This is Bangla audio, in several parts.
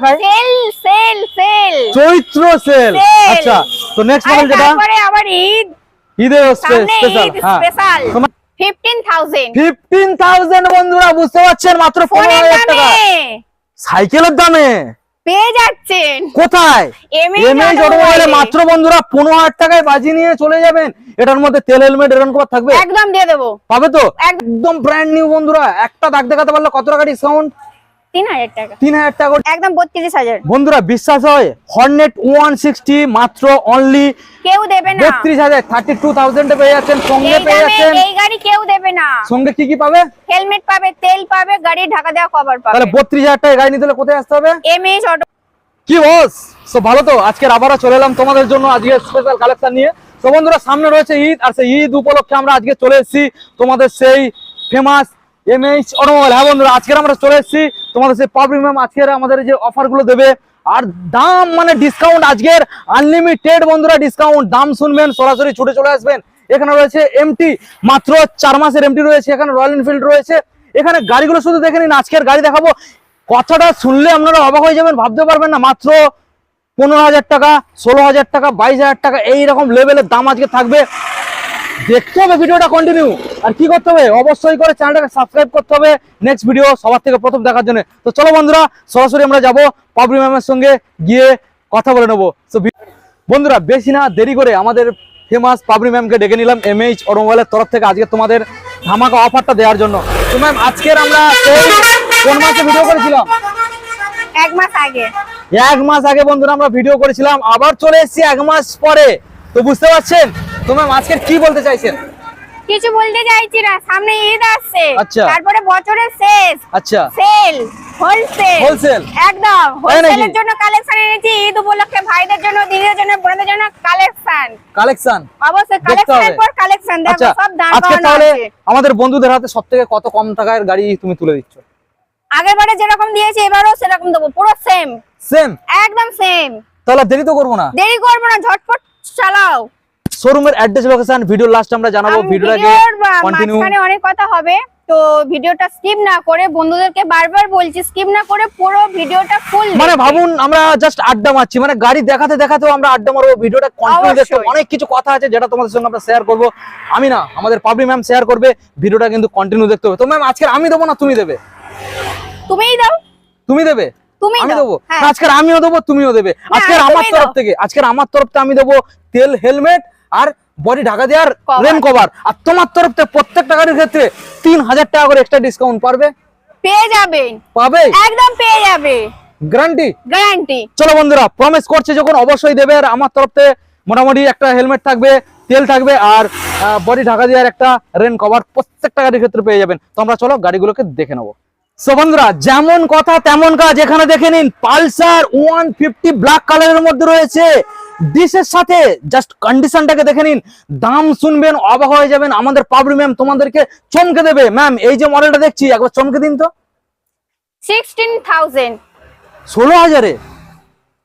Sale sale sale. Chaitra sale. আচ্ছা তো নেক্সট মডেল যেটা? তারপরে আবার ঈদ। ঈদের স্পেশাল স্পেশাল তোমার 15000 বন্ধুরা বুঝতে পারছেন? মাত্র পনেরো ফোনের হাজার টাকা। সাইকেলের দামে। পেয়ে যাচ্ছেন। কোথায়? এমএ এমএইচ অটোমোবাইলে মাত্র বন্ধুরা পনেরো হাজার টাকায় বাজি নিয়ে চলে যাবেন। এটার মধ্যে তেল হেলমেট এরকম কভার থাকবে? একদম দিয়ে দেবো। পাবে তো? একদম। একদম ব্র্যান্ড নিউ বন্ধুরা। একটা দাগ দেখাতে পারলে কত টাকা ডিসকাউন্ট বন্ধুরা বিশ্বাস হয় হর্নেট ওয়ান সিক্সটি মাত্র অনলি কেউ দেবে না। বত্রিশ হাজার থার্টি টু থাউজেন্ড পেয়ে যাচ্ছেন সঙ্গে পেয়ে যাচ্ছেন। এই গাড়ি কেউ দেবে না। সঙ্গে কি কি পাবে? হেলমেট পাবে তেল পাবে গাড়ি ঢাকা দেওয়া কভার পাবে। তাহলে বত্রিশ হাজার টাকা গাড়ি নিতে হলে কোথায় আসতে হবে? অটো কি বস? ভালো তো আজকের আবারও চলে এলাম তোমাদের জন্য আজকে স্পেশাল কালেকশন নিয়ে। তো বন্ধুরা সামনে রয়েছে ঈদ আর সেই ঈদ উপলক্ষে আমরা আজকে চলে এসেছি তোমাদের সেই ফেমাস এমএইচ অটোমোবাইল হ্যাঁ বন্ধুরা, আজকের আমরা চলে এসেছি তোমাদের সেই পাবলিক ম্যাম আজকের আমাদের যে অফারগুলো দেবে। আর দাম মানে ডিসকাউন্ট আজকের আনলিমিটেড বন্ধুরা ডিসকাউন্ট দাম শুনবেন, সরাসরি ছুটে চলে আসবেন। এখানে রয়েছে এমটি মাত্র চার মাসের এমটি রয়েছে। এখানে রয়্যাল এনফিল্ড রয়েছে। এখানে গাড়িগুলো শুধু দেখে নিন, আজকের গাড়ি দেখাবো। কথাটা শুনলে আপনারা অবাক হয়ে যাবেন, ভাবতে পারবেন না। মাত্র পনেরো হাজার টাকা, ষোলো হাজার টাকা, বাইশ হাজার টাকা, এইরকম লেভেলের দাম আজকে থাকবে। দেখতে হবে ভিডিওটা কন্টিনিউ আর কি করতে হবে? অবশ্যই করে চ্যানেলটাকে সাবস্ক্রাইব করতে হবে। নেক্সট ভিডিও সবার থেকে প্রথম দেখার জন্য। তো চলো বন্ধুরা সরাসরি আমরা যাব পাবলি ম্যামের সঙ্গে গিয়ে কথা বলে নেব। তো বন্ধুরা বেশি না দেরি করে আমাদের ফেমাস পাবলি ম্যামকে ডেকে নিলাম এম এমএইচ অটোমোবাইলের তরফ থেকে আজকে তোমাদের ধামাকা অফারটা দেওয়ার জন্য। তো ম্যাম আজকের আমরা কোন মাসে ভিডিও করেছিলাম? এক মাস আগে। এক মাস আগে বন্ধুরা আমরা ভিডিও করেছিলাম। আবার চলে এসেছি এক মাস পরে। তো বুঝতে পারছেন? তো ম্যাম আজকে কি বলতে চাইছেন? কিছু বলতে চাইছি না সামনে ঈদ আসছে। আচ্ছা। তারপরে বছরের শেষ। আচ্ছা। Sale wholesale Wholesale? একদম। হোলসেলের জন্য কালেকশন এনেছি ঈদ উপলক্ষে ভাইদের জন্য দিদিদের জন্য বোনদের জন্য কালেকশন কালেকশন অবশ্যই কালেকশনের পর কালেকশন দেখো সব দাম আজকে তাহলে আমাদের বন্ধুদের হাতে সব থেকে কত কম টাকার গাড়ি তুমি তুলে দিচ্ছ? আগের বারে যেরকম দিয়েছি এবারও সেরকম দেবো পুরো সেম সেম একদম সেম তাহলে দেরি তো করব না। দেরি করব না ঝটপট চালাও। শোরুমের অ্যাড্রেস লোকেশন ভিডিও লাস্ট আমরা জানাব ভিডিওর বা- কন্টিনিউ মাঝখানে অনেক কথা হবে তো ভিডিওটা স্কিপ না করে বন্ধুদেরকে বারবার বলছি স্কিপ না করে পুরো ভিডিওটা ফুল মানে ভাবুন আমরা জাস্ট আড্ডা মারছি মানে গাড়ি দেখাতে দেখাতেও আমরা আড্ডা মারবো ভিডিওটা কন্টিনিউ দেখতে। অনেক কিছু কথা আছে যেটা তোমাদের সঙ্গে আমরা শেয়ার করব। আমি না আমাদের পাবলিক ম্যাম শেয়ার করবে ভিডিওটা কিন্তু কন্টিনিউ দেখতে হবে। তো ম্যাম আজকে আমি দেবো না তুমি দেবে? তুমিই দাও। তুমি দেবে? তুমি আমি দেবো? হ্যাঁ। না, আজকের আমিও দেবো তুমিও দেবে। আজকের আমার তরফ থেকে আজকের আমার তরফ থেকে আমি দেবো তেল হেলমেট আর বডি ঢাকা দেওয়ার রেন কভার আর তোমার তরফ থেকে প্রত্যেকটা গাড়ির ক্ষেত্রে তিন হাজার টাকা করে এক্সট্রা ডিসকাউন্ট পারবে। পেয়ে যাবেন পাবে? একদম পেয়ে যাবে। গ্যারান্টি গ্যারান্টি চলো বন্ধুরা প্রমিস করছে যখন অবশ্যই দেবে আর আমার তরফ থেকে মোটামুটি একটা হেলমেট থাকবে তেল থাকবে আর বডি ঢাকা দেওয়ার একটা রেন কভার প্রত্যেকটা গাড়ির ক্ষেত্রে পেয়ে যাবেন। তো আমরা চলো গাড়িগুলোকে দেখে নেব। সো বন্ধুরা যেমন কথা তেমন কাজ এখানে দেখে নিন। পালসার ওয়ান ফিফটি ব্ল্যাক কালারের মধ্যে রয়েছে। ডিসের সাথে জাস্ট কন্ডিশনটাকে দেখে নিন। দাম শুনবেন অবাক হয়ে যাবেন। আমাদের পাবলি ম্যাম তোমাদেরকে চমকে দেবে। ম্যাম এই যে মডেলটা দেখছি একবার চমকে দিন তো। সিক্সটিন থাউজেন্ড ষোলো হাজারে?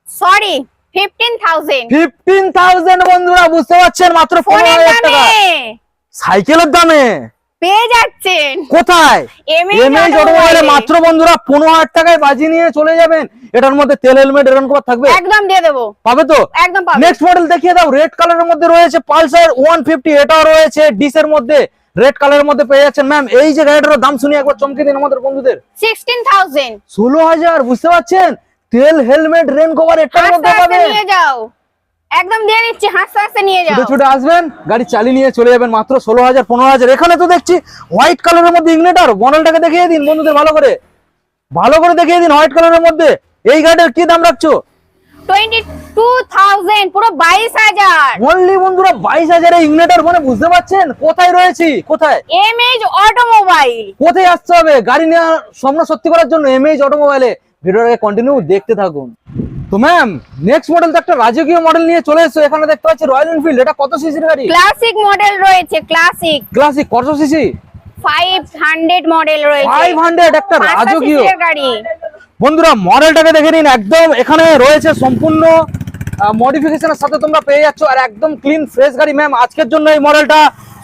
Sorry fifteen thousand fifteen thousand বন্ধুরা বুঝতে পারছেন? মাত্র পনেরো হাজার টাকা। সাইকেলের দামে। পেয়ে যাচ্ছেন। কোথায়? এমএইচ অটোমোবাইলে মাত্র বন্ধুরা পনেরো হাজার টাকায় বাজি নিয়ে চলে যাবেন। এটার মধ্যে তেল হেলমেট এরকম কভার থাকবে? একদম দিয়ে দেবো। পাবে তো? একদম পাবে। নেক্সট মডেল দেখিয়ে দাও রেড কালারের মধ্যে রয়েছে পালসার ওয়ান ফিফটি এটাও রয়েছে ডিসের মধ্যে। রেড কালারের মধ্যে পেয়ে যাচ্ছেন ম্যাম এই যে গাড়িটার দাম শুনি একবার চমকে দিন আমাদের বন্ধুদের। সিক্সটিন থাউজেন্ড ষোলো হাজার বুঝতে পারছেন? তেল হেলমেট রেন কভার এটার মধ্যে পাবেন। নিয়ে যাও। একদম দিয়ে নিচ্ছি হাসতে হাসতে নিয়ে যাও। ছুটে আসবেন গাড়ি চালিয়ে নিয়ে চলে যাবেন মাত্র ষোলো হাজার পনেরো হাজার। এখানে তো দেখছি হোয়াইট কালারের মধ্যে ইগনেটার মডেলটাকে দেখিয়ে দিন বন্ধুদের ভালো করে। ভালো করে দেখিয়ে দিন হোয়াইট কালারের মধ্যে। এই গাড়ির কি দাম রাখছো? মানে কোথায় আসতে হবে? গাড়ি নেওয়ার স্বপ্ন সত্যি করার জন্য এমএইচ অটোমোবাইলে ভিডিওটাকে কন্টিনিউ দেখতে থাকুন। তো ম্যাম নেক্সট মডেল তো একটা রাজকীয় মডেল নিয়ে চলে এসেছ। এখানে দেখতে পাচ্ছি রয়্যাল এনফিল্ড এটা কত সিসির গাড়ি? ক্লাসিক মডেল রয়েছে ক্লাসিক ক্লাসিক কত সিসি ফাইভ হান্ড্রেড মডেল রয়েছে। ফাইভ হান্ড্রেড একটা পাঁচটা রাজকীয়। গাড়ি। বন্ধুরা মডেলটাকে দেখে নিন। একদম এখানে রয়েছে সম্পূর্ণ মডিফিকেশনের সাথে তোমরা পেয়ে যাচ্ছ। আর একদম ক্লিন ফ্রেশ গাড়ি ম্যাম আজকের জন্য এই মডেলটা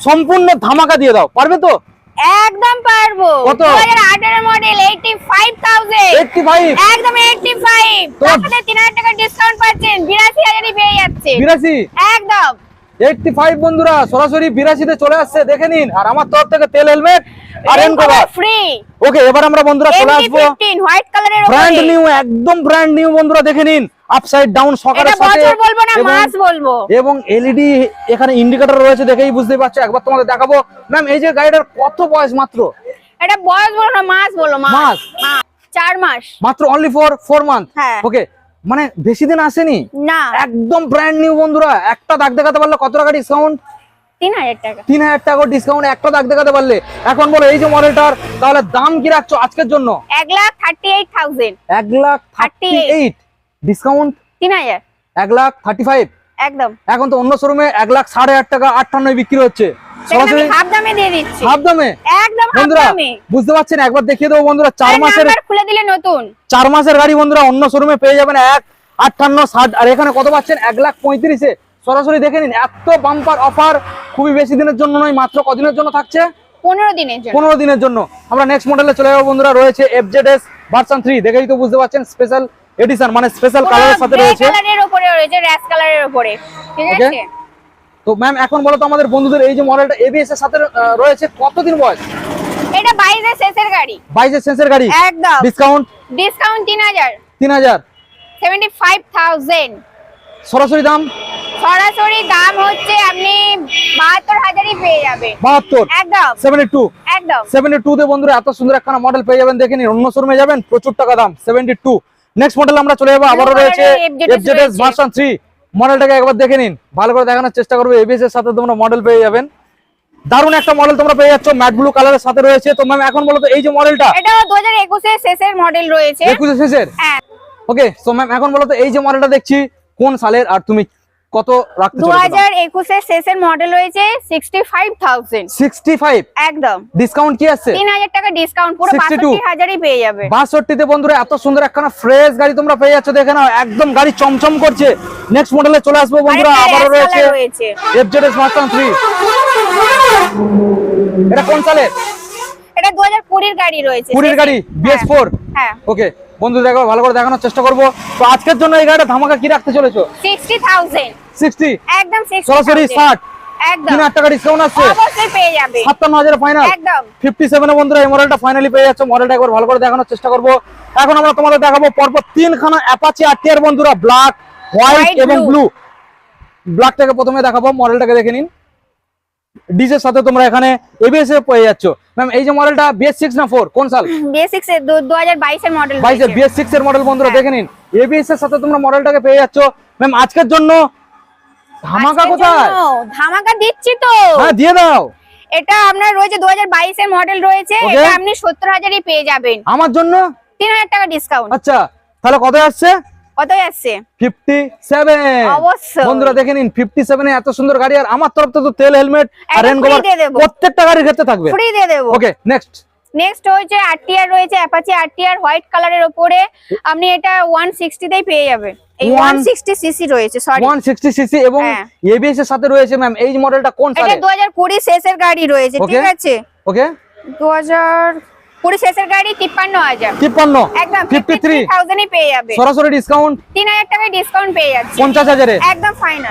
সম্পূর্ণ ধামাকা দিয়ে দাও। পারবে তো? একদম পারব। কত? 2018 মডেল 85000 এইটটি ফাইভ একদম 85 তোমার- তিন হাজার 3000 টাকা ডিসকাউন্ট পাচ্ছেন 82000 পেয়ে যাচ্ছে। বিরাশি? একদম। এইটটি ফাইভ বন্ধুরা সরাসরি বিরাশিতে চলে আসছে দেখে নিন। আর আমার তরফ থেকে তেল হেলমেট আর এন কভার ফ্রি ওকে এবার আমরা বন্ধুরা চলে আসব। MT15 হোয়াইট কালারের ব্র্যান্ড নিউ একদম ব্র্যান্ড নিউ বন্ধুরা দেখে নিন। আপসাইড ডাউন সকালের সাথে বলব না এবং- মাস বলব। এবং এলইডি এখানে ইন্ডিকেটর রয়েছে দেখেই বুঝতে পারছ। একবার তোমাদের দেখাবো। ম্যাম এই যে গাড়িটার কত বয়স মাত্র? এটা বয়স বলো না মাস বলো মাস। মাস। মাস। চার মাস। মাত্র only for four month. Okay মানে বেশি দিন আসেনি? না। একদম ব্র্যান্ড নিউ বন্ধুরা একটা দাগ দেখাতে পারলে কত টাকা ডিসকাউন্ট তিন হাজার টাকা। তিন হাজার টাকা ডিসকাউন্ট একটা দাগ দেখাতে পারলে। এখন বলো এই যে মডেলটার তাহলে দাম কি রাখছো আজকের জন্য? এক লাখ থার্টি এইট থাউজেন্ড এক লাখ থার্টি এইট ডিসকাউন্ট তিন হাজার। এক লাখ থার্টি ফাইভ একদম। এখন তো অন্য শোরুমে এক লাখ সাড়ে আট টাকা আটান্ন বিক্রি হচ্ছে। সরাসরি হাফ দামে দিয়ে দিচ্ছি। হাফ দামে? একদম বন্ধুরা বুঝতে পারছেন? একবার দেখিয়ে দেবো বন্ধুরা চার মাসের খুলে দিলে নতুন। চার মাসের গাড়ি বন্ধুরা অন্য শোরুমে পেয়ে যাবেন এক আটান্ন ষাট। আর এখানে কত পাচ্ছেন? এক লাখ পঁয়ত্রিশে। সরাসরি দেখে নিন এত বাম্পার অফার খুবই বেশি দিনের জন্য নয় মাত্র কদিনের জন্য থাকছে? পনেরো দিনের জন্য। পনেরো দিনের জন্য। আমরা নেক্সট মডেলে চলে যাব বন্ধুরা রয়েছে ভার্সন থ্রি দেখেই তো বুঝতে পারছেন স্পেশাল এডিশন মানে স্পেশাল কালারের সাথে রয়েছে। কালারের উপরে রয়েছে র্যাশ কালারের উপরে। ঠিক আছে? তো ম্যাম এখন বলো তো আমাদের বন্ধুদের এই যে মডেলটা এবিএস এর সাথে রয়েছে কতদিন বয়স? এটা বাইশের শেষের গাড়ি। বাইশের সেন্সের গাড়ি? একদম। ডিসকাউন্ট ডিসকাউন্ট তিন হাজার। তিন হাজার? সেভেন্টি ফাইভ থাউজেন্ড সরাসরি দাম? সরাসরি দাম হচ্ছে আপনি বাহাত্তর হাজারই পেয়ে যাবেন। বাহাত্তর? একদম। সেভেন্টি টু একদম। সেভেন্টি টু তে বন্ধুরা এত সুন্দর একটা মডেল পেয়ে যাবেন দেখেন অন্য শোরুমে যাবেন প্রচুর টাকা দাম সেভেন্টি টু নেক্সট মডেল আমরা চলে যাব Blue রয়েছে এর এফজেডএস ভার্সন থ্রি মডেলটাকে একবার দেখে নিন। ভালো করে দেখানোর চেষ্টা করবে। এবিএস এর সাথে তোমরা মডেল পেয়ে যাবেন। দারুণ একটা মডেল তোমরা পেয়ে যাচ্ছ। ম্যাট ব্লু কালারের সাথে রয়েছে। তো ম্যাম এখন বলতো তো এই যে মডেলটা দু হাজার একুশের শেষের মডেল রয়েছে। একুশে শেষের হ্যাঁ। ওকে সো ম্যাম এখন বলতো তো এই যে মডেলটা দেখছি কোন সালের? আর তুমি কত রাখতে দু চলেছো হাজার একুশের শেষের মডেল থাউজেন্ড সিক্সটি ফাইভ একদম। ডিসকাউন্ট কি আছে? তিন হাজার টাকা ডিসকাউন্ট পুরো 62 বাষট্টি হাজারই পেয়ে যাবে। বাষট্টিতে বন্ধুরা এত সুন্দর একখানা ফ্রেশ গাড়ি তোমরা পেয়ে যাচ্ছ দেখে নাও একদম গাড়ি চমচম করছে। নেক্সট মডেলে চলে আসব বন্ধুরা rash রয়েছে। এফজেডএস মাস্টার থ্রি এটা কোন সালের? এটা দু হাজার কুড়ির গাড়ি রয়েছে কুড়ির গাড়ি বিএস ফোর হ্যাঁ। ওকে বন্ধু দেখো ভালো করে দেখানোর চেষ্টা করব। তো আজকের জন্য এই গাড়িটা ধামাকা কি রাখতে চলেছো? সিক্সটি থাউজেন্ড সিক্সটি একদম সরাসরি ষাট? তিন হাজার টাকা ডিসকাউন্ট সাতান্ন হাজার ফাইনাল ফিফটি সেভেন বন্ধুরা এই মডেলটা ফাইনালি পেয়ে যাচ্ছে। মডেলটা একবার ভালো করে দেখানোর চেষ্টা করব। এখন আমরা তোমাদের দেখাবো পরপর তিনখানা অ্যাপাচি বন্ধুরা ব্ল্যাক হোয়াইট এবং ব্লু ব্ল্যাকটাকে প্রথমে দেখাবো মডেলটাকে দেখে নিন। ডিজের সাথে তোমরা এখানে এবিএস এ পেয়ে যাচ্ছ। ম্যাম এই যে মডেলটা বিএস সিক্স না ফোর কোন সাল? বেসিক্স এর দু হাজার বাইশের মডেল বিএস সিক্স এর মডেল বন্ধুরা হ্যাঁ। দেখে নিন। এবিএস এর সাথে তোমরা মডেলটাকে পেয়ে যাচ্ছ। ম্যাম আজকের জন্য ধামাকা কোথায়? ধামাকা দিচ্ছি তো। হ্যাঁ দিয়ে দাও। এটা আপনার রয়েছে দু হাজার বাইশের মডেল রয়েছে। এটা আপনি সত্তর হাজারই পেয়ে যাবেন। আমার জন্য? তিন হাজার টাকা ডিসকাউন্ট আচ্ছা তাহলে কত আসছে? এত সুন্দর গাড়ি আর আমার তরফ থেকে তো তেল হেলমেট প্রত্যেকটা ওকে নেক্সট নেক্সট হচ্ছে আরটিআর রয়েছে অ্যাপাচি আরটিআর হোয়াইট কালারের উপরে আপনি এটা 160 তেই পেয়ে যাবেন। এই 160 সিসি রয়েছে সরি 160 সিসি এবং হ্যাঁ। এবিএস এর সাথে রয়েছে ম্যাম এই মডেলটা কোন সালে এটা 2020 শেষের গাড়ি রয়েছে ঠিক আছে? ওকে 2000 সরাসরি ডিসকাউন্ট 3000 ডিসকাউন্ট পেয়ে যাচ্ছে।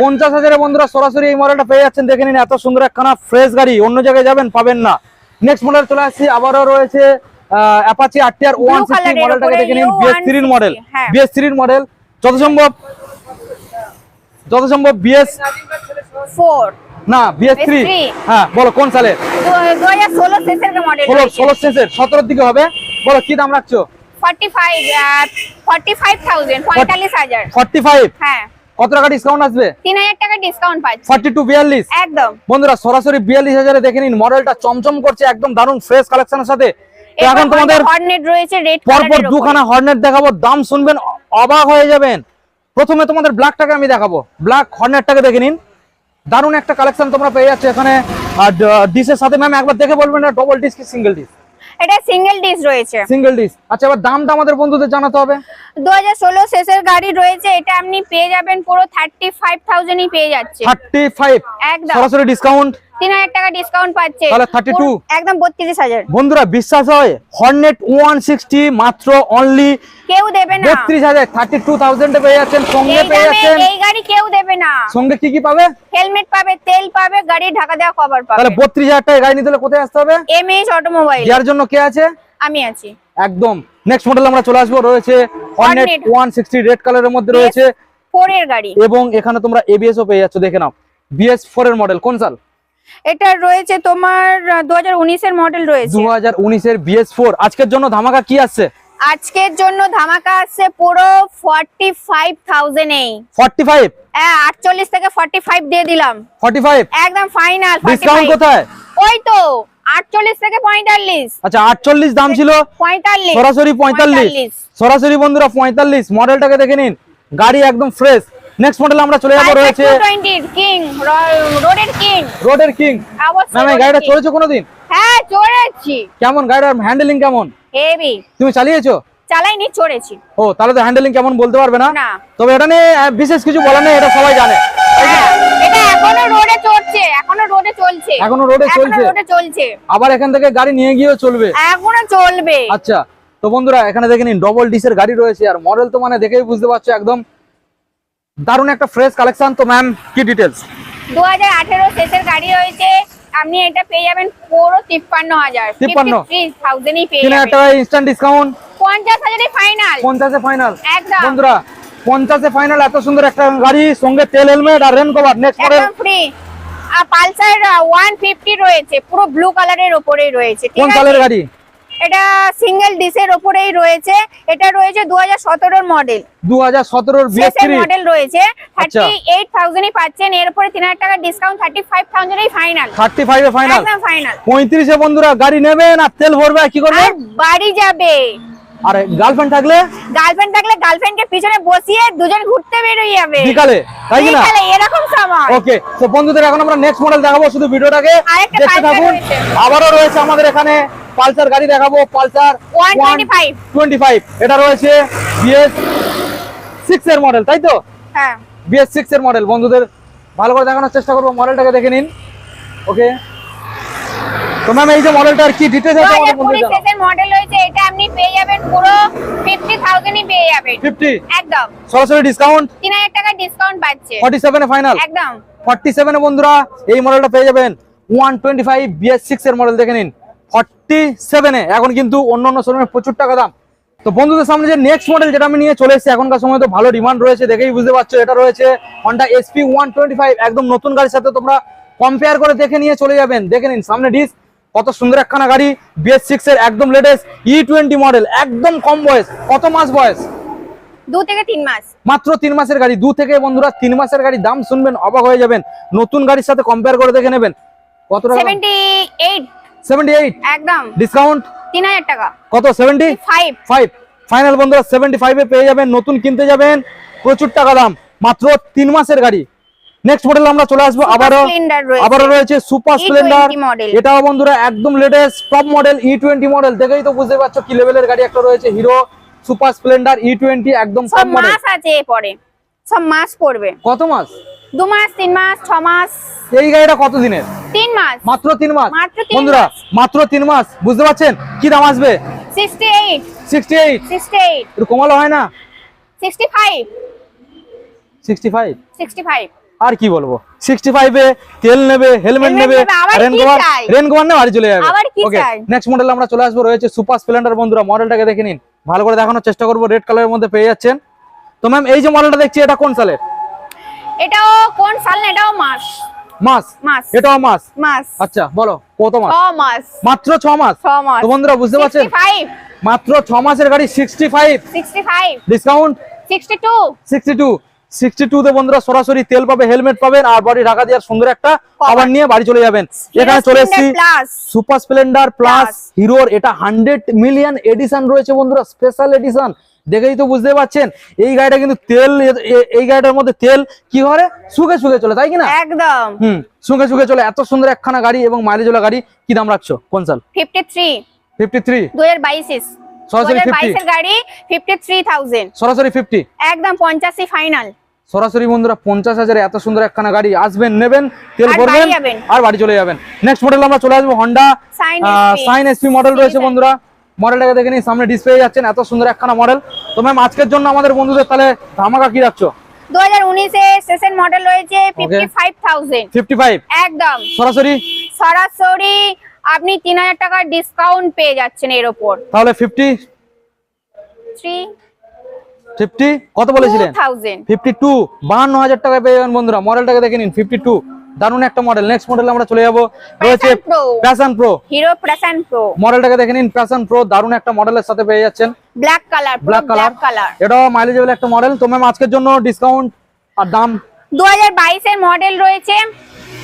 50000 এ বন্ধুরা সরাসরি এই মডেলটা পেয়ে যাচ্ছেন দেখে নিন এত সুন্দর একখানা ফ্রেশ গাড়ি অন্য জায়গায় যাবেন পাবেন না। নেক্সট মডেল চলে আসছি আবারও রয়েছে অ্যাপাচি আরটিআর 160 মডেলটাকে দেখে নিন BS3 এর মডেল BS3 এর মডেল যত সম্ভব যত সম্ভব BS ফোর না বিএস থ্রি হ্যাঁ বলো কোন সালে দু হাজার ষোলো মডেল ষোলো ষোলো শেষের সতেরোর দিকে হবে। বলো কি দাম রাখছো? হ্যাঁ। কত টাকা ডিসকাউন্ট আসবে? টাকা ডিসকাউন্ট পাচ্ছি। একদম। বন্ধুরা সরাসরি দেখে নিন মডেলটা চমচম করছে একদম দারুণ ফ্রেশ কালেকশনের সাথে। এখন তোমাদের হর্নেট রয়েছে রেড পরপর দুখানা হর্নেট দেখাবো দাম শুনবেন অবাক হয়ে যাবেন। প্রথমে তোমাদের ব্ল্যাকটাকে আমি দেখাবো। ব্ল্যাক হর্নেটটাকে দেখে নিন। দারুণ একটা কালেকশন তোমরা পেয়ে যাচ্ছ এখানে। আর ডিসের সাথে ম্যাম একবার দেখে বলবেন না ডবল ডিস কি সিঙ্গেল ডিস এটা সিঙ্গেল ডিস রয়েছে। সিঙ্গেল ডিস আচ্ছা এবার দাম দাম আমাদের বন্ধুদের জানাতে হবে। দু হাজার ষোলো শেষের গাড়ি রয়েছে এটা আপনি পেয়ে যাবেন পুরো থার্টি ফাইভ থাউজেন্ডই পেয়ে যাচ্ছে। থার্টি ফাইভ একদম। সরাসরি ডিসকাউন্ট তিন হাজার টাকা ডিসকাউন্ট পাচ্ছে। তাহলে 32 পুরো- একদম বত্রিশ হাজার। বন্ধুরা বিশ্বাস হয় হর্নেট ওয়ান সিক্সটি মাত্র অনলি কেউ দেবে না। বত্রিশ হাজার থার্টি টু থাউজেন্ডে পেয়ে যাচ্ছেন সঙ্গে পেয়ে যাচ্ছেন। এই গাড়ি কেউ দেবে না। সঙ্গে কি কি পাবে? হেলমেট পাবে তেল পাবে গাড়ি ঢাকা দেওয়া কভার পাবে। তাহলে বত্রিশ হাজার টাকা গাড়ি নিতে হলে কোথায় আসতে হবে? এমএস অটোমোবাইল যার জন্য কে আছে? আমি আছি। একদম। নেক্সট মডেল আমরা চলে আসব রয়েছে Hornet Hornet। One sixty red কালারের মধ্যে রয়েছে। ফোর এর গাড়ি। এবং এখানে তোমরা এবিএস ও পেয়ে যাচ্ছ দেখে নাও। বিএস ফোর এর মডেল কোন সাল? এটা রয়েছে তোমার দু এর মডেল রয়েছে। দু হাজার উনিশের বিএস ফোর আজকের জন্য ধামাকা কি আসছে? আজকের জন্য ধামাকা আছে পুরো ফর্টি ফাইভ থাউজেন্ড এই। ফর্টি ফাইভ হ্যাঁ আটচল্লিশ থেকে ফর্টি ফাইভ দিয়ে দিলাম। ফর্টি ফাইভ একদম ফাইনাল ডিসকাউন্ট কোথায়? ওই তো আটচল্লিশ থেকে পঁয়তাল্লিশ। আচ্ছা আটচল্লিশ দাম ছিল পঁয়তাল্লিশ সরাসরি পঁয়তাল্লিশ। সরাসরি বন্ধুরা পঁয়তাল্লিশ। মডেলটাকে দেখে নিন। গাড়ি একদম ফ্রেশ নেক্সট মডেল আমরা চলে যাব রয়েছে কিং রোডের কিং রোডের কিং অবশ্যই গাড়িটা চলেছে কোনোদিন? হ্যাঁ কেমন? গাড়িটার হ্যান্ডেলিং কেমন? হেভি তুমি চালিয়েছো? চালাইনি চড়েছি। ও তাহলে তো হ্যান্ডেলিং কেমন বলতে পারবে না। তবে এটা নিয়ে বিশেষ কিছু বলার নেই এটা সবাই জানে। হ্যাঁ, এটা এখনও রোডে চড়ছে এখনও রোডে চলছে। এখনও রোডে চলছে? রোডে চলছে। আবার এখান থেকে গাড়ি নিয়ে গিয়েও চলবে? এখনও চলবে। আচ্ছা তো বন্ধুরা এখানে দেখে নিন ডবল ডিসের গাড়ি রয়েছে আর মডেল তো মানে দেখেই বুঝতে পারছ একদম। দারুণ একটা ফ্রেশ কালেকশন তো ম্যাম কি ডিটেলস দু হাজার আঠেরো শেষের গাড়ি রয়েছে আপনি এটা পেয়ে যাবেন পুরো তিপ্পান্ন হাজার। 53 পেয়ে যাবেন। টাকা ইনস্ট্যান্ট ডিসকাউন্ট 50000 এ ফাইনাল পঞ্চাশে ফাইনাল একদম। বন্ধুরা পঞ্চাশে ফাইনাল এত সুন্দর একটা গাড়ি সঙ্গে তেল হেলমেট আর রেন কভার নেক্সট মডেল একদম ফ্রি আর পালসার ওয়ান ফিফটি রয়েছে পুরো ব্লু কালারের উপরেই রয়েছে কোন কালারের গাড়ি? এটা সিঙ্গেল ডিসের ওপরেই রয়েছে। এটা রয়েছে দু হাজার সতেরোর মডেল দু হাজার সতেরোর বিএস শেষের থ্রি মডেল রয়েছে। আচ্ছা। থার্টি এইট থাউজেন্ডই পাচ্ছেন। এর উপরে তিন হাজার টাকার ডিসকাউন্ট থার্টি ফাইভ থাউজেন্ডই ফাইনাল থার্টি ফাইভে ফাইনাল একদম ফাইনাল পঁয়ত্রিশে বন্ধুরা গাড়ি নেবেন আর তেল ভরবে কি করবে? আর বাড়ি যাবে। আর গার্লফ্রেন্ড থাকলে? গার্লফ্রেন্ড থাকলে গার্লফ্রেন্ডকে পিছনে বসিয়ে দুজন ঘুরতে বেরোয় যাবে। বিকালে তাই না? বিকালে এরকম সময়। ওকে তো বন্ধুদের এখন আমরা নেক্সট মডেল দেখাবো শুধু ভিডিওটাকে। দেখতে থাকুন। আবারও রয়েছে আমাদের এখানে পালসার গাড়ি দেখাবো পালসার 125 টোয়েন্টি ফাইভ। এটা রয়েছে বিএস সিক্স এর মডেল তাই তো? হ্যাঁ। বিএস সিক্স এর মডেল বন্ধুদের ভালো করে দেখানোর চেষ্টা করব মডেলটাকে দেখে নিন। ওকে? তো ম্যাম এই যে মডেলটার কি ডিটেলস দু আছে আমাদের মডেল রয়েছে এটা আপনি পেয়ে যাবেন পুরো ফিফটি থাউজেন্ডই পেয়ে যাবেন। ফিফটি? একদম। সরাসরি ডিসকাউন্ট তিন হাজার টাকা ডিসকাউন্ট পাচ্ছে ফর্টি সেভেনে ফাইনাল একদম। ফর্টি সেভেনে বন্ধুরা এই মডেলটা পেয়ে যাবেন। One twenty five BS six এর মডেল দেখে নিন। ফর্টি সেভেনে এখন কিন্তু অন্য অন্য শোরুমে প্রচুর টাকা দাম। তো বন্ধুদের সামনে যে নেক্সট মডেল যেটা আমি নিয়ে চলে এসেছি এখনকার সময় তো ভালো ডিমান্ড রয়েছে দেখেই বুঝতে পারছ এটা রয়েছে Honda SP one twenty five একদম নতুন গাড়ির সাথে তোমরা কম্পেয়ার করে দেখে নিয়ে চলে যাবেন। দেখে নিন সামনে ডিস কত সুন্দর একখানা গাড়ি বিএস সিক্স এর একদম লেটেস্ট ই টোয়েন্টি মডেল একদম কম বয়স। কত মাস বয়স? দু থেকে তিন মাস। মাত্র তিন মাসের গাড়ি। দু থেকে বন্ধুরা তিন মাসের গাড়ি দাম শুনবেন অবাক হয়ে যাবেন। নতুন গাড়ির সাথে কম্পেয়ার করে দেখে নেবেন। কত টাকা সেভেন্টি এইট সেভেন্টি এইট একদম। ডিসকাউন্ট তিন হাজার টাকা। কত সেভেন্টি ফাইভ ফাইভ ফাইনাল বন্ধুরা সেভেন্টি ফাইভে পেয়ে যাবেন নতুন কিনতে যাবেন প্রচুর টাকা দাম মাত্র তিন মাসের গাড়ি। নেক্সট মডেল আমরা চলে আসব আবারও আবারও রয়েছে সুপার স্প্লেন্ডার model। এটাও বন্ধুরা একদম latest top model E twenty model দেখেই তো বুঝতে পারছ কি লেভেলের গাড়ি একটা রয়েছে Hero Super Splendor E twenty একদম টপ মডেল আছে পরে সব মাস পড়বে। কত মাস? দু মাস তিন মাস ছ মাস। এই গাড়িটা কত দিনের? তিন মাস। মাত্র তিন মাস? বন্ধুরা মাত্র তিন মাস। বুঝতে পারছেন? কি দাম আসবে? Sixty eight sixty eight sixty eight একটু কমালো হয় না? আর কি বলব? সিক্সটি ফাইভে তেল নেবে হেলমেট নেবে নেবে, আবার রেন কি কভার চাই? রেন কভার নেবে চলে যাবে। আবার কি ওকে চাই? নেক্সট মডেল আমরা চলে আসব রয়েছে সুপার স্প্লেন্ডার বন্ধুরা মডেলটাকে দেখে নিন। ভালো করে দেখানোর চেষ্টা করব রেড কালারের মধ্যে পেয়ে যাচ্ছেন। তো ম্যাম এই যে মডেলটা দেখছি এটা কোন সালের এটাও কোন সাল না এটাও মাস। মাস? মাস। এটাও মাস? মাস। আচ্ছা বলো কত মাস? ছ মাস। মাত্র ছ মাস? ছ মাস। তো বন্ধুরা বুঝতে পারছেন? সিক্সটি ফাইভ মাত্র ছ মাসের গাড়ি sixty five sixty five discount sixty two sixty two sixty two তে বন্ধুরা সরাসরি তেল পাবে হেলমেট পাবেন আর বাড়ি ঢাকা দেওয়ার সুন্দর একটা খাবার নিয়ে বাড়ি চলে যাবেন। এখানে চলে এসেছি। Super Splendor plus. হিরোর এটা হান্ড্রেড মিলিয়ন এডিশন রয়েছে বন্ধুরা স্পেশাল এডিশন দেখেই তো বুঝতে পারছেন এই গাড়িটা কিন্তু তেল এই গাড়িটার মধ্যে তেল কি করে সুখে সুখে চলে তাই কি না? একদম। হুম সুখে সুখে চলে এত সুন্দর একখানা গাড়ি এবং মাইলেজ ওলা গাড়ি কি দাম রাখছো? কোন সাল? ফিফটি থ্রি ফিফটি থ্রি দু হাজার বাইশে সরাসরি গাড়ি ফিফটি থ্রি থাউজেন্ড সরাসরি ফিফটি একদম পঞ্চাশি ফাইনাল সরাসরি বন্ধুরা পঞ্চাশ হাজারে এত সুন্দর একখানা গাড়ি আসবেন নেবেন তেল আর ভরবেন। আর বাড়ি চলে যাবেন। নেক্সট মডেল আমরা চলে আসব হন্ডা সাইন এসপি মডেল রয়েছে বন্ধুরা। মডেলটাকে দেখে নিন সামনে ডিসপ্লে যাচ্ছেন এত সুন্দর একখানা মডেল। তো ম্যাম আজকের জন্য আমাদের বন্ধুদের তাহলে ধামাকা কি রাখছো? সেশন মডেল রয়েছে একদম। সরাসরি? সরাসরি আপনি তিন হাজার টাকার ডিসকাউন্ট পেয়ে যাচ্ছেন এর তাহলে ফিফটি থ্রি ফিফটি কত বলেছিলেন? পেয়ে যাবেন বন্ধুরা মডেলটাকে দেখে নিন ফিফটি টু দারুণ একটা মডেল নেক্সট মডেল আমরা চলে যাব। রয়েছে। Passion Pro Hero present Pro মডেলটাকে দেখে নিন প্যাশন প্রো দারুণ একটা মডেলের সাথে পেয়ে যাচ্ছেন। ব্ল্যাক কালার ব্ল্যাক কালার এটাও মাইলেজেবল একটা মডেল তো ম্যাম আজকের জন্য ডিসকাউন্ট আর দাম? দু হাজার বাইশের মডেল রয়েছে।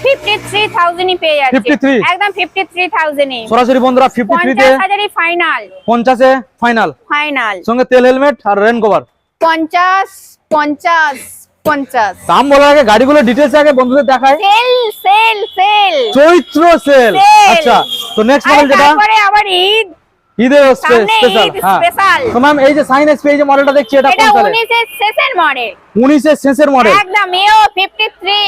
ফিফটি থ্রি থাউজেন্ডই পেয়ে যাচ্ছে। 53? একদম ফিফটি থ্রি থাউজেন্ডই সরাসরি বন্ধুরা ফিফটি থ্রিতে পঞ্চাশ হাজারই ফাইনাল পঞ্চাশে ফাইনাল ফাইনাল সঙ্গে তেল হেলমেট আর রেন কভার পঞ্চাশ পঞ্চাশ। পঞ্চাশ। দাম বলার আগে গাড়িগুলো আগে বন্ধুদের দেখায় sale sale sale. Chaitra sale. আচ্ছা তো নেক্সট মডেল যেটা? তারপরে আবার ঈদ। ঈদের স্পেশাল হ্যাঁ। তো ম্যাম এই যে সাইন এসপি এই যে মডেলটা দেখছি এটা কোন সালে উনিশের শেষের মডেল উনিশের শেষের মডেল একদম এও ফিফটি থ্রি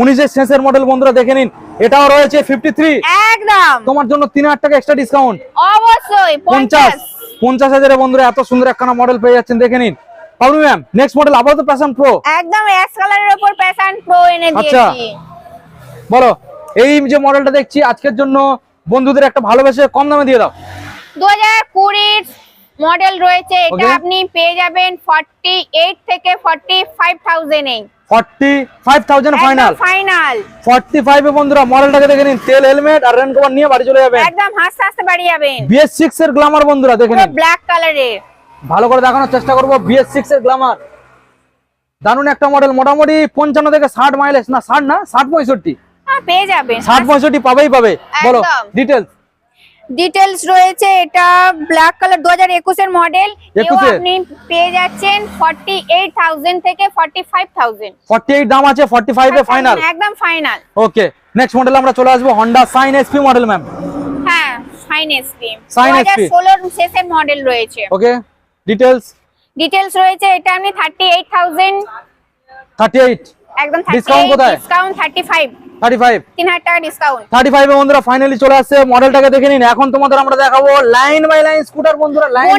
উনিশের শেষের মডেল বন্ধুরা দেখে নিন। এটাও রয়েছে ফিফটি থ্রি একদম। তোমার জন্য তিন হাজার টাকা এক্সট্রা ডিসকাউন্ট অবশ্যই পঞ্চাশ। পঞ্চাশ। পঞ্চাশ হাজারে বন্ধুরা এত সুন্দর একখানা মডেল পেয়ে যাচ্ছেন দেখে নিন। পাবলি ম্যাম নেক্সট মডেল আবার তো প্যাশন প্রো একদম অ্যাশ কালারের উপর প্যাশন প্রো এনে আচ্ছা। দিয়েছি। বলো এই যে মডেলটা দেখছি আজকের জন্য বন্ধুদের একটা ভালোবেসে কম দামে দিয়ে দাও। দু হাজার কুড়ির মডেল রয়েছে এটা আপনি পেয়ে যাবেন ফর্টি এইট থেকে forty five thousand forty five thousand final final forty five এ বন্ধুরা মডেলটাকে দেখে নিন তেল হেলমেট আর রেন কভার নিয়ে বাড়ি চলে যাবেন। একদম হাসতে হাসতে বাড়ি যাবেন। বিএস সিক্স এর গ্লামার বন্ধুরা দেখে নিন। ব্ল্যাক কালারের ভালো করে দেখানোর চেষ্টা করব বিএস সিক্স এর গ্লামার দারুণ একটা মডেল মোটামুটি পঞ্চান্ন থেকে ষাট মাইলেজ না ষাট না ষাট পঁয়ষট্টি। হ্যাঁ পেয়ে যাবেন ষাট পঁয়ষট্টি পাবেই পাবে। বলো ডিটেলস ডিটেলস রয়েছে এটা ব্ল্যাক কালার দু হাজার একুশের মডেল এও আপনি পেয়ে যাচ্ছেন ফর্টি এইট থাউজেন্ড থেকে forty five thousand forty eight দাম আছে ফর্টি ফাইভ এ ফাইনাল একদম ফাইনাল ওকে নেক্সট মডেল আমরা চলে আসব Honda Shine SP model ma'am হ্যাঁ Shine SP ষোলোর শেষের মডেল রয়েছে। ওকে ডিটেলস ডিটেলস রয়েছে এটা আপনি থাউজেন্ড থার্টি এইট একদম Discount কোথায়? Discount thirty five thirty five তিন হাজার টাকা ডিসকাউন্ট এ বন্ধুরা ফাইনালি চলে আসছে মডেলটাকে দেখে নিন। এখন তোমাদের আমরা দেখাবো লাইন বাই লাইন স্কুটার বন্ধুরা লাইন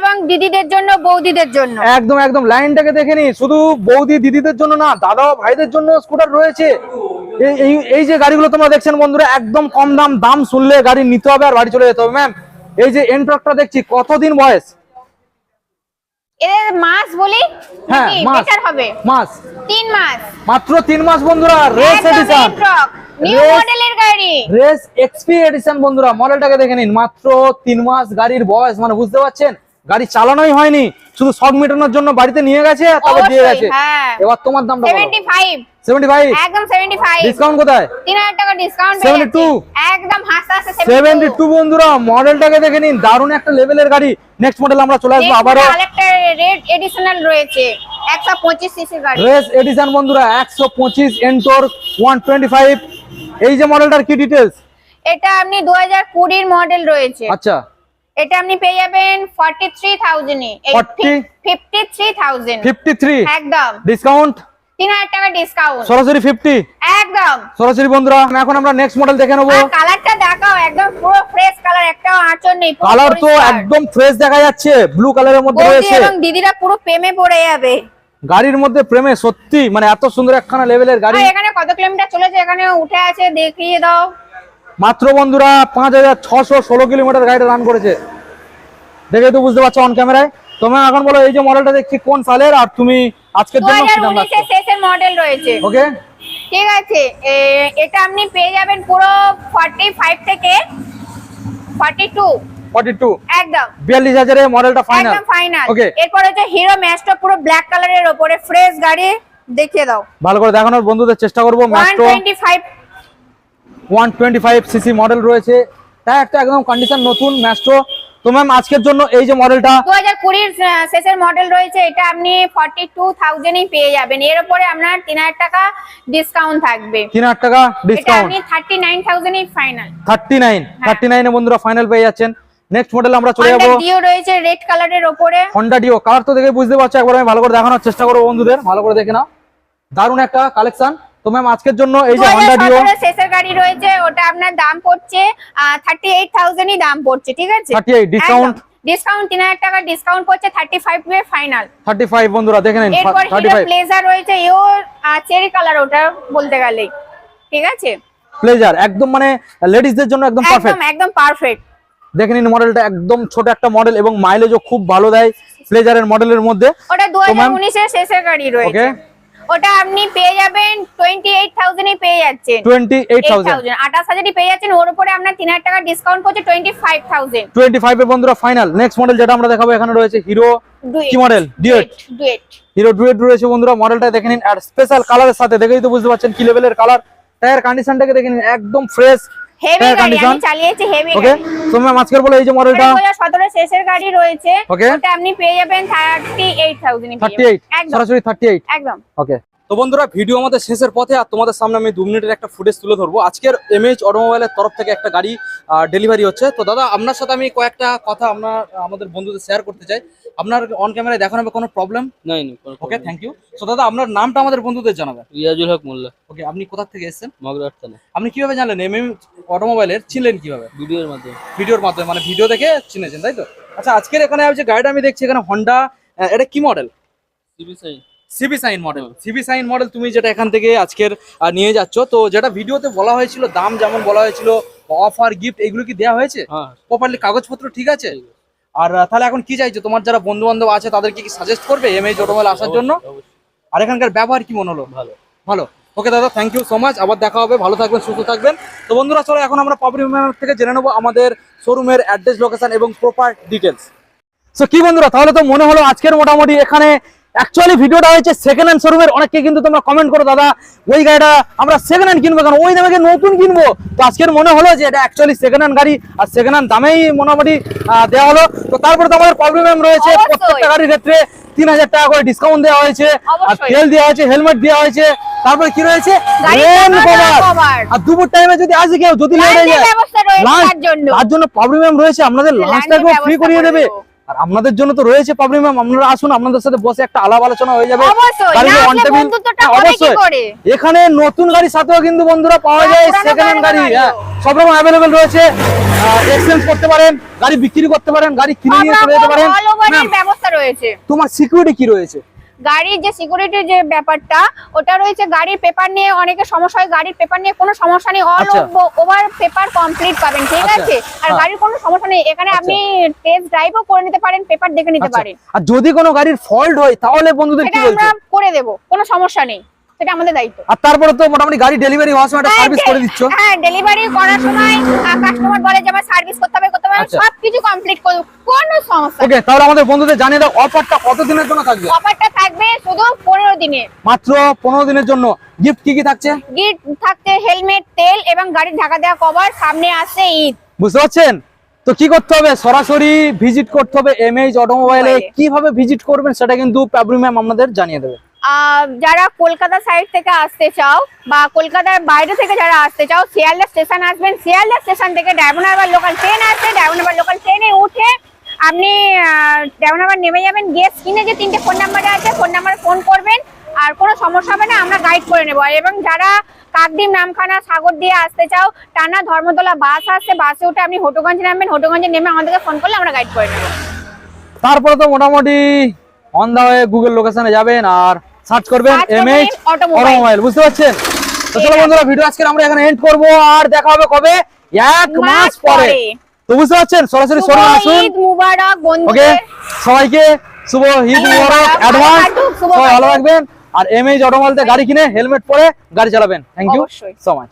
এবং দিদিদের জন্য বৌদিদের জন্য। একদম একদম লাইনটাকে দেখে নি শুধু বৌদি দিদিদের জন্য না দাদা ভাইদের জন্য স্কুটার রয়েছে। এই- এই এই যে গাড়িগুলো তোমরা দেখছেন বন্ধুরা একদম কম দাম দাম শুনলে গাড়ি নিতে হবে আর বাড়ি চলে যেতে হবে ম্যাম এই যে এনট্রাকটা দেখছি কতদিন বয়স? এদের মাস বলি হ্যাঁ মাস। হবে? মাস। 3 মাস। মাত্র 3 মাস বন্ধুরা রেস এডিশন নিউ মডেলের গাড়ি। রেস এক্সপি এডিশন বন্ধুরা মডেলটাকে দেখে নিন। মাত্র তিন মাস গাড়ির বয়স মানে বুঝতে পারছেন? গাড়ি চালানোই হয়নি শুধু শখ মেটানোর জন্য বাড়িতে নিয়ে গেছে আর তবে দিয়ে গেছে। হ্যাঁ। এবার তোমার দামটা বলো। Seventy five? সেভেন্টি ফাইভ একদম সেভেন্টি ফাইভ ডিসকাউন্ট কোথায়? তিন হাজার টাকা ডিসকাউন্ট 72 একদম হাসতে হাসতে সেভেন্টি টু বন্ধুরা মডেলটাকে দেখে নিন। দারুণ একটা লেভেলের গাড়ি। নেক্সট মডেল আমরা চলে আসব আবারও। আরেকটা রেড এডিশনাল রয়েছে। একশো পঁচিশ সিসি গাড়ি। রেস এডিশন বন্ধুরা একশো পঁচিশ এন্টোর ওয়ান টোয়েন্টি ফাইভ এই যে মডেলটার কি এটা আপনি দু হাজার কুড়ির মডেল রয়েছে। আচ্ছা। এটা আপনি পেয়ে যাবেন forty three thousand 40? Fifty three thousand fifty three একদম। ডিসকাউন্ট তিন হাজার টাকা ডিসকাউন্ট সরাসরি ফিফটি একদম। সরাসরি বন্ধুরা এখন আমরা নেক্সট মডেল দেখে নেব। কালারটা দেখাও একদম পুরো ফ্রেশ কালার একটাও আঁচড় নেই কালার তো একদম ফ্রেশ দেখা যাচ্ছে ব্লু কালারের মধ্যে রয়েছে। এবং দিদিরা পুরো প্রেমে পড়ে যাবে। গাড়ির মধ্যে প্রেমে সত্যি মানে এত সুন্দর একখানা লেভেলের গাড়ি। এখানে কত কিলোমিটার চলেছে? এখানে উঠে আছে দেখিয়ে দাও। মাত্র বন্ধুরা পাঁচ হাজার ছশো ষোলো কিলোমিটার গাড়িটা রান করেছে। দেখে তো বুঝতে পারছ অন ক্যামেরায় তুমি এখন বলো এই যে মডেলটা দেখছি কোন সালের আর তুমি আজকের জন্য কি দাম রাখছো শেষের মডেল রয়েছে। ওকে ঠিক আছে। এটা আপনি পেয়ে যাবেন পুরো ফর্টি ফাইভ থেকে ফর্টি টু ফর্টি টু একদম। বিয়াল্লিশ হাজারে মডেলটা ফাইনাল একদম ফাইনাল ওকে এরপর হচ্ছে হিরো ম্যাস্টো পুরো ব্ল্যাক কালারের ওপরে ফ্রেশ গাড়ি দেখিয়ে দাও। ভালো করে দেখানোর বন্ধুদের চেষ্টা করব। Maestro twenty five one twenty five CC model রয়েছে। একটা একদম কন্ডিশন নতুন ম্যাস্ট্রো তো ম্যাম আজকের জন্য এই যে মডেলটা দু হাজার কুড়ির শেষের মডেল রয়েছে এটা আপনি ফর্টি টু থাউজেন্ডই পেয়ে যাবেন। এর উপরে আপনার তিন হাজার টাকা ডিসকাউন্ট থাকবে। তিন হাজার টাকা এটা ডিসকাউন্ট আপনি থার্টি নাইন থাউজেন্ডই ফাইনাল থার্টি নাইন হ্যাঁ। থার্টি নাইনে বন্ধুরা ফাইনাল পেয়ে যাচ্ছেন। নেক্সট মডেল আমরা চলে যাব। ডিও রয়েছে রেড কালারের ওপরে। হন্ডা ডিও কালার তো দেখে বুঝতে পারছ একবার আমি ভালো করে দেখানোর চেষ্টা করব বন্ধুদের। ভালো করে দেখে নাও। দারুণ একটা কালেকশন তো ম্যাম আজকের জন্য এই যে ডিও 2017 শেষের গাড়ি রয়েছে ওটা আপনার দাম পড়ছে থার্টি এইট থাউজেন্ডই দাম পড়ছে ঠিক আছে? 38 ডিসকাউন্ট ডিসকাউন্ট তিন হাজার টাকা ডিসকাউন্ট পড়ছে থার্টি ফাইভ এর ফাইনাল 35 বন্ধুরা দেখে নিন এরপর 35 প্লেজার রয়েছে এও চেরি কালার ওটা বলতে গেলে। ঠিক আছে? প্লেজার একদম মানে লেডিসদের জন্য একদম একদম পারফেক্ট একদম পারফেক্ট দেখে নিন মডেলটা একদম ছোট একটা মডেল এবং মাইলেজও খুব ভালো দেয় প্লেজারের মডেলের মধ্যে। ওটা দু তো হাজার ma'am- শেষের গাড়ি রয়েছে। ওকে ওটা আপনি পেয়ে যাবেন টোয়েন্টি এইট থাউজেন্ডে পেয়ে যাচ্ছেন। টোয়েন্টি এইট থাউজেন্ড থাউজেন্ড আঠাশ হাজারই পেয়ে যাচ্ছেন ওর উপরে আপনার তিন হাজার টাকা ডিসকাউন্ট করছে twenty five thousand twenty five এর বন্ধুরা ফাইনাল নেক্সট মডেল যেটা আমরা দেখাবো এখানে রয়েছে হিরো কি model Duet Duet Hero Duet রয়েছে বন্ধুরা মডেলটা দেখে নিন। আর স্পেশাল কালারের সাথে দেখেই তো বুঝতে পারছেন কি লেভেলের কালার টায়ার কন্ডিশনটাকে দেখে নিন একদম ফ্রেশ হেভি গাড়ি আমি চালিয়েছি হেভি ওকে আজকের বলে এই যে মডেলটা দু হাজার সতেরো শেষের গাড়ি রয়েছে। ওটা আপনি পেয়ে যাবেন thirty eight thousand thirty eight একদম। সরাসরি থার্টি এইট একদম। ওকে তো বন্ধুরা ভিডিও আমাদের শেষের পথে আর তোমাদের সামনে আমি দু মিনিটের একটা ফুটেজ তুলে ধরবো। আজকের এমএইচ অটোমোবাইলের তরফ থেকে একটা গাড়ি ডেলিভারি হচ্ছে। তো দাদা আপনার সাথে আমি কয়েকটা কথা আমরা আমাদের বন্ধুদের শেয়ার করতে চাই। আপনার অন ক্যামেরায় দেখানো হবে কোনো প্রবলেম নাই নাই ওকে থ্যাংক ইউ সো দাদা আপনার নামটা আমাদের বন্ধুদের জানাবেন। নেই। রিয়াজুল হক মোল্লা। ওকে আপনি কোথা থেকে এসেছেন? মগরাট থানা। আপনি কীভাবে জানলেন? এমএম অটোমোবাইলের চিনলেন কীভাবে? ভিডিওর মাধ্যমে। ভিডিওর মাধ্যমে মানে ভিডিও দেখে চিনেছেন তাই তো? আচ্ছা আজকের এখানে যে গাড়িটা আমি দেখছি এখানে হন্ডা এটা কি model CB Shine. CB Shine model CB Shine model তুমি যেটা এখান থেকে আজকের নিয়ে যাচ্ছ তো যেটা ভিডিওতে বলা হয়েছিল দাম যেমন বলা হয়েছিল অফার গিফট এগুলো কি দেওয়া হয়েছে? হ্যাঁ। প্রপারলি কাগজপত্র ঠিক আছে। আর তাহলে এখন কি চাইছো? তোমার যারা বন্ধু বান্ধব আছে তাদেরকে কি সাজেস্ট করবে এম এইচ অটোমোবাইল আসার জন্য। আর এখানকার ব্যবহার কি মনে হলো? ভালো। ভালো। ওকে দাদা থ্যাংক ইউ সো মাচ আবার দেখা হবে। ভালো থাকবেন সুস্থ থাকবেন। তো বন্ধুরা চলো এখন আমরা পাবলিক থেকে জেনে নেব আমাদের শোরুমের অ্যাড্রেস লোকেশন এবং প্রপার ডিটেলস তো কি বন্ধুরা তাহলে তো মনে হলো আজকের মোটামুটি এখানে অ্যাকচুয়ালি ভিডিওটা হয়েছে সেকেন্ড হ্যান্ড শোরুমের অনেককে কিন্তু তোমরা কমেন্ট করো দাদা ওই গাড়িটা আমরা সেকেন্ড হ্যান্ড কিনবো কেন? ওই দামে নতুন কিনবো? তো আজকের মনে হলো যে এটা অ্যাকচুয়ালি সেকেন্ড হ্যান্ড গাড়ি আর সেকেন্ড হ্যান্ড দামেই মোটামুটি দেওয়া হলো। তো তারপরে তো আমাদের প্রবলেম রয়েছে। প্রত্যেকটা গাড়ির ক্ষেত্রে তিন হাজার টাকা করে ডিসকাউন্ট দেওয়া হয়েছে আর তেল দেওয়া হয়েছে হেলমেট দেওয়া হয়েছে। তারপরে কি রয়েছে। আর দুপুর টাইমে যদি আসে কেউ যদি লেট হয়ে যায় তার জন্য। প্রবলেম রয়েছে। আপনাদের লাঞ্চটাকেও ফ্রি করিয়ে দেবো। আর আপনাদের জন্য তো রয়েছে প্রবলেম আপনারা আসুন আপনাদের সাথে বসে একটা আলাপ আলোচনা হয়ে যাবে। অবশ্যই, হ্যাঁ? এখানে নতুন গাড়ির সাথেও কিন্তু বন্ধুরা পাওয়া যায় সেকেন্ড হ্যান্ড গাড়ি হ্যাঁ সব রকম অ্যাভেলেবেল রয়েছে। এক্সচেঞ্জ করতে পারেন গাড়ি বিক্রি করতে পারেন গাড়ি কিনে নিয়ে চলে যেতে পারেন। ম্যাম, ব্যবস্থা রয়েছে। তোমার সিকিউরিটি কি রয়েছে? গাড়ির যে সিকিউরিটির যে ব্যাপারটা ওটা রয়েছে গাড়ির পেপার নিয়ে অনেকে সমস্যা হয় গাড়ির পেপার নিয়ে কোনো সমস্যা নেই অল। ওভার পেপার কমপ্লিট পাবেন ঠিক আচ্ছা, আছে আর হ্যাঁ। গাড়ির কোনো সমস্যা নেই এখানে আচ্ছা। আপনি টেস্ট ড্রাইভও করে নিতে পারেন পেপার দেখে নিতে আচ্ছা, পারেন আর যদি কোনো গাড়ির ফল্ট হয় তাহলে বন্ধুদের কি বলছো আমরা করে দেব কোনো সমস্যা নেই সেটা আমাদের দায়িত্ব। আর তারপরে তো মোটামুটি গাড়ি ডেলিভারি হওয়ার সময় একটা হ্যাঁ, সার্ভিস করে দিচ্ছ। হ্যাঁ ডেলিভারি করার সময় কাস্টমার বলে যে আমার সার্ভিস করতে হবে করতে হবে আচ্ছা। সবকিছু কমপ্লিট করব কোনো সমস্যা ওকে তাহলে আমাদের বন্ধুদের জানিয়ে দাও অফারটা কত দিনের জন্য থাকবে? অফারটা থাকবে শুধু পনেরো দিনে মাত্র পনেরো দিনের জন্য। গিফট কি কি থাকছে? গিট থাকছে হেলমেট তেল এবং গাড়ির ঢাকা দেওয়া কভার সামনে আসছে ঈদ। বুঝতে পারছেন? তো কি করতে হবে? সরাসরি ভিজিট করতে হবে এমএইচ অটোমোবাইলে মোবাইলে। কীভাবে ভিজিট করবেন সেটা কিন্তু প্যাবরি ম্যাম আপনাদের জানিয়ে দেবে। যারা কলকাতা সাইড থেকে আসতে চাও বা কলকাতার বাইরে থেকে যারা আসতে চাও, শিয়ালদা স্টেশন আসবেন। শিয়ালদা স্টেশন থেকে ডায়মন্ডারবার লোকাল ট্রেন আসবে। ডায়মন্ডারবার লোকাল ট্রেনে উঠে আপনি ডায়মন্ডারবার নেমে যাবেন। গিয়ে স্ক্রিনে যে তিনটে ফোন নাম্বারে আছে ফোন নাম্বারে ফোন করবেন। আর কোনো সমস্যা হবে না, আমরা গাইড করে নেব। এবং যারা কাকদ্বীপ, নামখানা, সাগর দিয়ে আসতে চাও, টানা ধর্মতলা বাস আসছে। বাসে উঠে আপনি হোটোগঞ্জ নামবেন। হোটোগঞ্জে নেমে আমাদেরকে ফোন করলে আমরা গাইড করে নেব। তারপরে তো মোটামুটি অন হয়ে গুগল লোকেশনে যাবেন। আর সার্চ করবেন এমএইচ অটোমোবাইল বুঝতে পারছেন? তো চলো বন্ধুরা ভিডিও আজকে আমরা এখানে এন্ড করব আর দেখা হবে কবে? এক মাস পরে। তো বুঝতে পারছেন? সরাসরি শোরুমে আসুন। ঈদ মুবারক ওকে সবাইকে শুভ ঈদ মুবারক অ্যাডভান্স ভালো রাখবেন আর সবাই ভালো। থাকবেন। আর এমএইচ অটোমোবাইলতে গাড়ি কিনে হেলমেট পরে গাড়ি চালাবেন। Thank you. So much